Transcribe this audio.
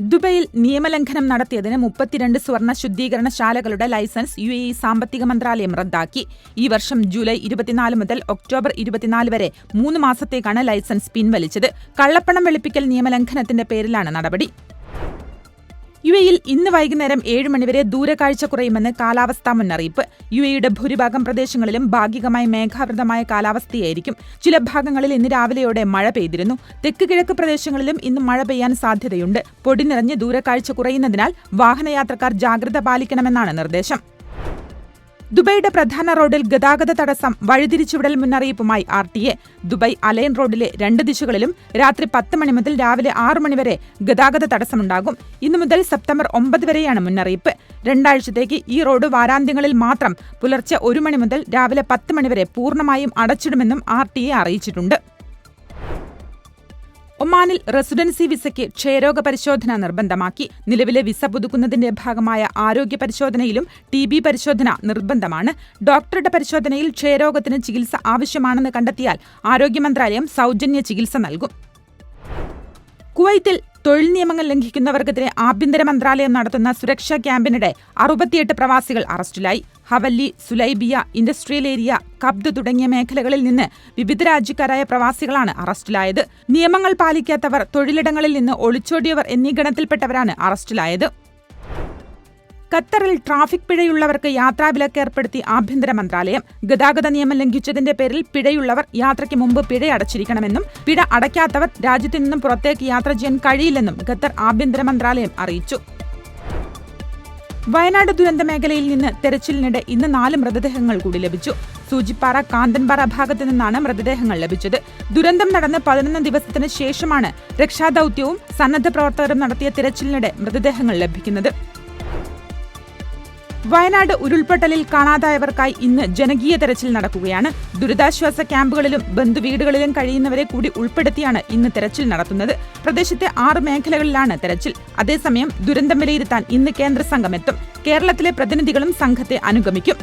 ദുബൈയിൽ നിയമലംഘനം നടത്തിയതിന് മുപ്പത്തിരണ്ട് സ്വർണ ശുദ്ധീകരണശാലകളുടെ ലൈസൻസ് യു എ സാമ്പത്തിക മന്ത്രാലയം റദ്ദാക്കി. ഈ വർഷം ജൂലൈ ഇരുപത്തിനാല് മുതൽ ഒക്ടോബർ ഇരുപത്തിനാല് വരെ മൂന്ന് മാസത്തേക്കാണ് ലൈസൻസ് പിൻവലിച്ചത്. കള്ളപ്പണം വെളുപ്പിക്കൽ നിയമലംഘനത്തിന്റെ പേരിലാണ് നടപടി. യു എയിൽ ഇന്ന് വൈകുന്നേരം ഏഴ് മണിവരെ ദൂരക്കാഴ്ച കുറയുമെന്ന് കാലാവസ്ഥാ മുന്നറിയിപ്പ്. യു എയുടെ ഭൂരിഭാഗം പ്രദേശങ്ങളിലും ഭാഗികമായി മേഘാവൃതമായ കാലാവസ്ഥയായിരിക്കും. ചില ഭാഗങ്ങളിൽ ഇന്ന് രാവിലെയോടെ മഴ പെയ്തിരുന്നു. തെക്ക് കിഴക്ക് പ്രദേശങ്ങളിലും ഇന്ന് മഴ പെയ്യാൻ സാധ്യതയുണ്ട്. പൊടി നിറഞ്ഞ് ദൂരക്കാഴ്ച കുറയുന്നതിനാൽ വാഹനയാത്രക്കാർ ജാഗ്രത പാലിക്കണമെന്നാണ് നിർദ്ദേശം. ദുബൈയുടെ പ്രധാന റോഡിൽ ഗതാഗത തടസ്സം വഴിതിരിച്ചുവിടൽ മുന്നറിയിപ്പുമായി R T A. Dubai Al Ain റോഡിലെ രണ്ട് ദിശകളിലും രാത്രി പത്ത് മണി മുതൽ രാവിലെ ആറു മണിവരെ ഗതാഗത തടസ്സമുണ്ടാകും. ഇന്നു മുതൽ സെപ്റ്റംബർ ഒമ്പത് വരെയാണ് മുന്നറിയിപ്പ്. രണ്ടാഴ്ചത്തേക്ക് ഈ റോഡ് വാരാന്ത്യങ്ങളിൽ മാത്രം പുലർച്ചെ ഒരു മണി മുതൽ രാവിലെ പത്ത് മണിവരെ പൂർണമായും അടച്ചിടുമെന്നും ആർ ടി എ അറിയിച്ചിട്ടുണ്ട്. ഒമാനിൽ റെസിഡൻസി വിസയ്ക്ക് ക്ഷയരോഗ പരിശോധന നിർബന്ധമാക്കി. നിലവിലെ വിസ പുതുക്കുന്നതിന്റെ ഭാഗമായ ആരോഗ്യ പരിശോധനയിലും ടി ബി പരിശോധന നിർബന്ധമാണ്. ഡോക്ടറുടെ പരിശോധനയിൽ ക്ഷയരോഗത്തിന് ചികിത്സ ആവശ്യമാണെന്ന് കണ്ടെത്തിയാൽ ആരോഗ്യമന്ത്രാലയം സൗജന്യ ചികിത്സ നൽകും. കുവൈത്തിൽ തൊഴിൽ നിയമങ്ങൾ ലംഘിക്കുന്നവർക്കെതിരെ ആഭ്യന്തര മന്ത്രാലയം നടത്തുന്ന സുരക്ഷാ ക്യാമ്പിനിടെ അറുപത്തിയെട്ട് പ്രവാസികൾ അറസ്റ്റിലായി. Hawally Sulaibiya industrial area Kabd തുടങ്ങിയ മേഖലകളിൽ നിന്ന് വിവിധ രാജ്യക്കാരായ പ്രവാസികളാണ് അറസ്റ്റിലായത്. നിയമങ്ങൾ പാലിക്കാത്തവർ തൊഴിലിടങ്ങളിൽ നിന്ന് ഒളിച്ചോടിയവർ എന്നീ ഗണത്തിൽപ്പെട്ടവരാണ് അറസ്റ്റിലായത്. ഖത്തറിൽ ട്രാഫിക് പിഴയുള്ളവർക്ക് യാത്രാവിലക്ക് ഏർപ്പെടുത്തി ആഭ്യന്തര മന്ത്രാലയം. ഗതാഗത നിയമം ലംഘിച്ചതിന്റെ പേരിൽ പിഴയുള്ളവർ യാത്രയ്ക്ക് മുമ്പ് പിഴ അടച്ചിരിക്കണമെന്നും പിഴ അടയ്ക്കാത്തവർ രാജ്യത്തു നിന്നും പുറത്തേക്ക് യാത്ര ചെയ്യാൻ കഴിയില്ലെന്നും ഖത്തർ ആഭ്യന്തര മന്ത്രാലയം അറിയിച്ചു. വയനാട് ദുരന്ത മേഖലയിൽ നിന്ന് തെരച്ചിലിനിടെ ഇന്ന് നാല് മൃതദേഹങ്ങൾ കൂടി ലഭിച്ചു. സൂചിപ്പാറ കാന്തൻപാറ ഭാഗത്തു നിന്നാണ് മൃതദേഹങ്ങൾ ലഭിച്ചത്. ദുരന്തം നടന്ന് പതിനൊന്ന് ദിവസത്തിന് ശേഷമാണ് രക്ഷാദൌത്യവും സന്നദ്ധ പ്രവർത്തകരും നടത്തിയ തിരച്ചിലിനിടെ മൃതദേഹങ്ങൾ ലഭിക്കുന്നത്. വയനാട് ഉരുൾപൊട്ടലിൽ കാണാതായവർക്കായി ഇന്ന് ജനകീയ തെരച്ചിൽ നടക്കുകയാണ്. ദുരിതാശ്വാസ ക്യാമ്പുകളിലും ബന്ധുവീടുകളിലും കഴിയുന്നവരെ കൂടി ഉൾപ്പെടുത്തിയാണ് ഇന്ന് തെരച്ചിൽ നടത്തുന്നത്. പ്രദേശത്തെ ആറ് മേഖലകളിലാണ് തെരച്ചിൽ. അതേസമയം ദുരന്തം വിലയിരുത്താൻ ഇന്ന് കേന്ദ്ര സംഘം എത്തും. കേരളത്തിലെ പ്രതിനിധികളും സംഘത്തെ അനുഗമിക്കും.